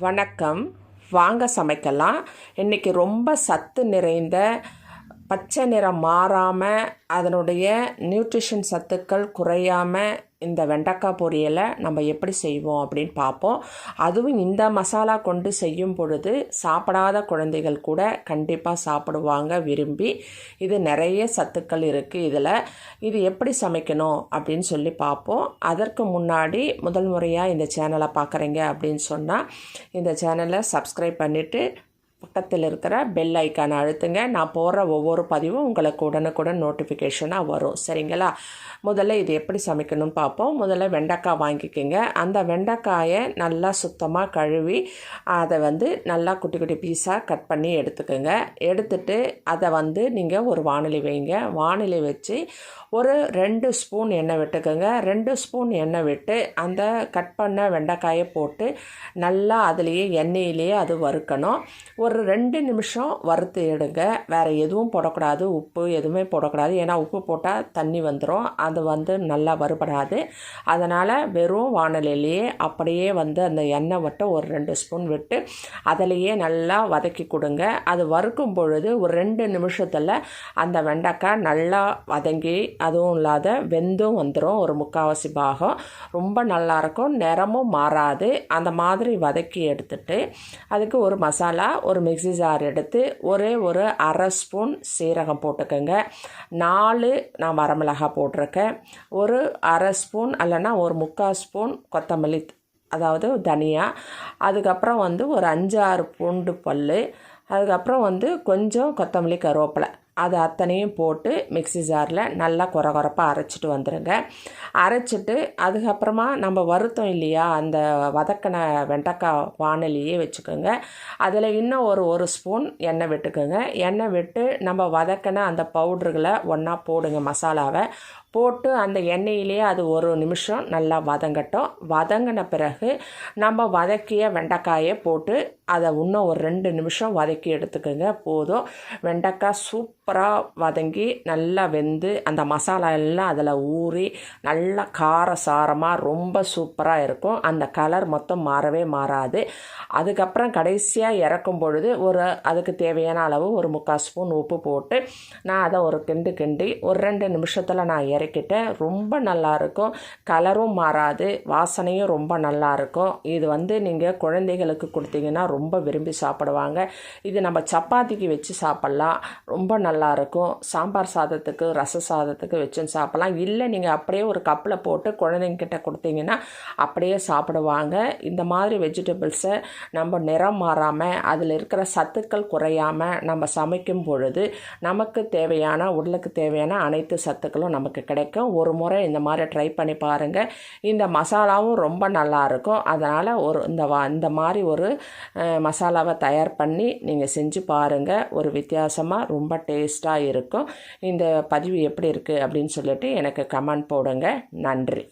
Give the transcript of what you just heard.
வணக்கம். வாங்க சமைக்கலாம். இன்றைக்கி ரொம்ப சத்து நிறைந்த பச்சை நிறம் மாறாமல் அதனுடைய நியூட்ரிஷன் சத்துக்கள் குறையாமல் இந்த வெண்டைக்காய் பொரியலை நம்ம எப்படி செய்வோம் அப்படின்னு பார்ப்போம். அதுவும் இந்த மசாலா கொண்டு செய்யும் பொழுது சாப்பிடாத குழந்தைகள் கூட கண்டிப்பாக சாப்பிடுவாங்க விரும்பி. இது நிறைய சத்துக்கள் இருக்குது இதில். இது எப்படி சமைக்கணும் அப்படின்னு சொல்லி பார்ப்போம். அதற்கு முன்னாடி முதல் முறையாக இந்த சேனலை பார்க்குறீங்க அப்படின்னு சொன்னால் இந்த சேனலை சப்ஸ்கிரைப் பண்ணிவிட்டு பக்கத்தில் இருக்கிற பெல் ஐக்கானை அழுத்துங்க. நான் போடுற ஒவ்வொரு பதிவும் உங்களுக்கு உடனுக்குடன் நோட்டிஃபிகேஷனாக வரும். சரிங்களா? முதல்ல இது எப்படி சமைக்கணும்னு பார்ப்போம். முதல்ல வெண்டைக்காய் வாங்கிக்கோங்க. அந்த வெண்டைக்காயை நல்லா சுத்தமாக கழுவி அதை வந்து நல்லா குட்டி குட்டி பீஸாக கட் பண்ணி எடுத்துக்கோங்க. எடுத்துட்டு அதை வந்து நீங்கள் ஒரு வானிலை வைங்க. வானிலை வச்சு ஒரு ரெண்டு ஸ்பூன் எண்ணெய் விட்டுக்கோங்க. ரெண்டு ஸ்பூன் எண்ணெய் விட்டு அந்த கட் பண்ண வெண்டைக்காயை போட்டு நல்லா அதுலேயே எண்ணெயிலேயே அது வறுக்கணும். ஒரு ரெண்டு நிமிஷம் வறுத்து எடுங்க. வேறு எதுவும் போடக்கூடாது. உப்பு எதுவுமே போடக்கூடாது. ஏன்னா உப்பு போட்டால் தண்ணி வந்துடும் அது வந்து நல்லா வறுபடாது. அதனால் வெறும் வானலிலேயே அப்படியே வந்து அந்த எண்ணெய் மட்டும் ஒரு ரெண்டு ஸ்பூன் விட்டு அதிலேயே நல்லா வதக்கி கொடுங்க. அது வறுக்கும் பொழுது ஒரு ரெண்டு நிமிஷத்தில் அந்த வெண்டைக்காய் நல்லா வதங்கி அதுவும் இல்லாத வெந்தும் வந்துடும் ஒரு முக்கால்வாசி பாகம். ரொம்ப நல்லாயிருக்கும் நிறமும் மாறாது. அந்த மாதிரி வதக்கி எடுத்துட்டு அதுக்கு ஒரு மசாலா ஒரு ஒரு மிக்சி ஜார் எடுத்து ஒரே ஒரு அரை ஸ்பூன் சீரகம் போட்டுக்கோங்க. நாலு நான் வரமிளகாய் போட்டிருக்கேன். ஒரு அரை ஸ்பூன் இல்லைன்னா ஒரு முக்கால் ஸ்பூன் கொத்தமல்லி அதாவது தனியா. அதுக்கப்புறம் வந்து ஒரு அஞ்சு ஆறு பூண்டு பல் அதுக்கப்புறம் வந்து கொஞ்சம் கொத்தமல்லி கருவேப்பிலை. அது அத்தனையும் போட்டு மிக்சி ஜாரில் நல்லா குறை குறப்பாக அரைச்சிட்டு வந்துடுங்க அரைச்சிட்டு அதுக்கப்புறமா நம்ம வருத்தம் இல்லையா? அந்த வதக்கின வெண்டைக்காய் வானலியே வச்சுக்கோங்க. அதில் இன்னும் ஒரு ஒரு ஸ்பூன் எண்ணெய் விட்டுக்கோங்க. எண்ணெய் விட்டு நம்ம வதக்கின அந்த பவுடருகளை ஒன்றா போடுங்க மசாலாவை. போட்டு அந்த எண்ணெயிலே அது ஒரு நிமிஷம் நல்லா வதங்கட்டும். வதங்கின பிறகு நம்ம வதக்கிய வெண்டைக்காயை போட்டு அதை இன்னும் ஒரு ரெண்டு நிமிஷம் வதக்கி எடுத்துக்கோங்க. போதும். வெண்டைக்காய் சூப்பராக வதங்கி நல்லா வெந்து அந்த மசாலா எல்லாம் அதில் ஊறி நல்லா கார சாரமாக ரொம்ப சூப்பராக இருக்கும். அந்த கலர் மொத்தம் மாறவே மாறாது. அதுக்கப்புறம் கடைசியாக இறக்கும் பொழுது ஒரு அதுக்கு தேவையான அளவு ஒரு முக்கால் ஸ்பூன் உப்பு போட்டு நான் அதை ஒரு கிண்டு கிண்டி ஒரு ரெண்டு நிமிஷத்தில் நான் இறக்கிட்டேன். ரொம்ப நல்லாயிருக்கும் கலரும் மாறாது. வாசனையும் ரொம்ப நல்லாயிருக்கும் இது வந்து நீங்கள் குழந்தைகளுக்கு கொடுத்தீங்கன்னா ரொம்ப விரும்பி சாப்பிடுவாங்க. இது நம்ம சப்பாத்திக்கு வச்சு சாப்பிட்லாம். ரொம்ப நல்லாயிருக்கும் சாம்பார் சாதத்துக்கு ரச சாதத்துக்கு வச்சும் சாப்பிட்லாம். இல்லை நீங்கள் அப்படியே ஒரு கப்பில் போட்டு குழந்தைங்கிட்ட கொடுத்தீங்கன்னா அப்படியே சாப்பிடுவாங்க. இந்த மாதிரி வெஜிடபிள்ஸை நம்ம நிறம் மாறாமல் அதில் இருக்கிற சத்துக்கள் குறையாமல் நம்ம சமைக்கும் பொழுது நமக்கு தேவையான உடலுக்கு தேவையான அனைத்து சத்துக்களும் நமக்கு கிடைக்கும். ஒரு முறை இந்த மாதிரி ட்ரை பண்ணி பாருங்கள் இந்த மசாலாவும் ரொம்ப நல்லாயிருக்கும் அதனால் ஒரு இந்த வா இந்த மாதிரி ஒரு மசாலாவை தயார் பண்ணி நீங்கள் செஞ்சு பாருங்கள் ஒரு வித்தியாசமாக ரொம்ப டேஸ்ட்டாக இருக்கும். இந்த பதிவு எப்படி இருக்குது அப்படின்னு சொல்லிட்டு எனக்கு கமெண்ட் போடுங்க. நன்றி.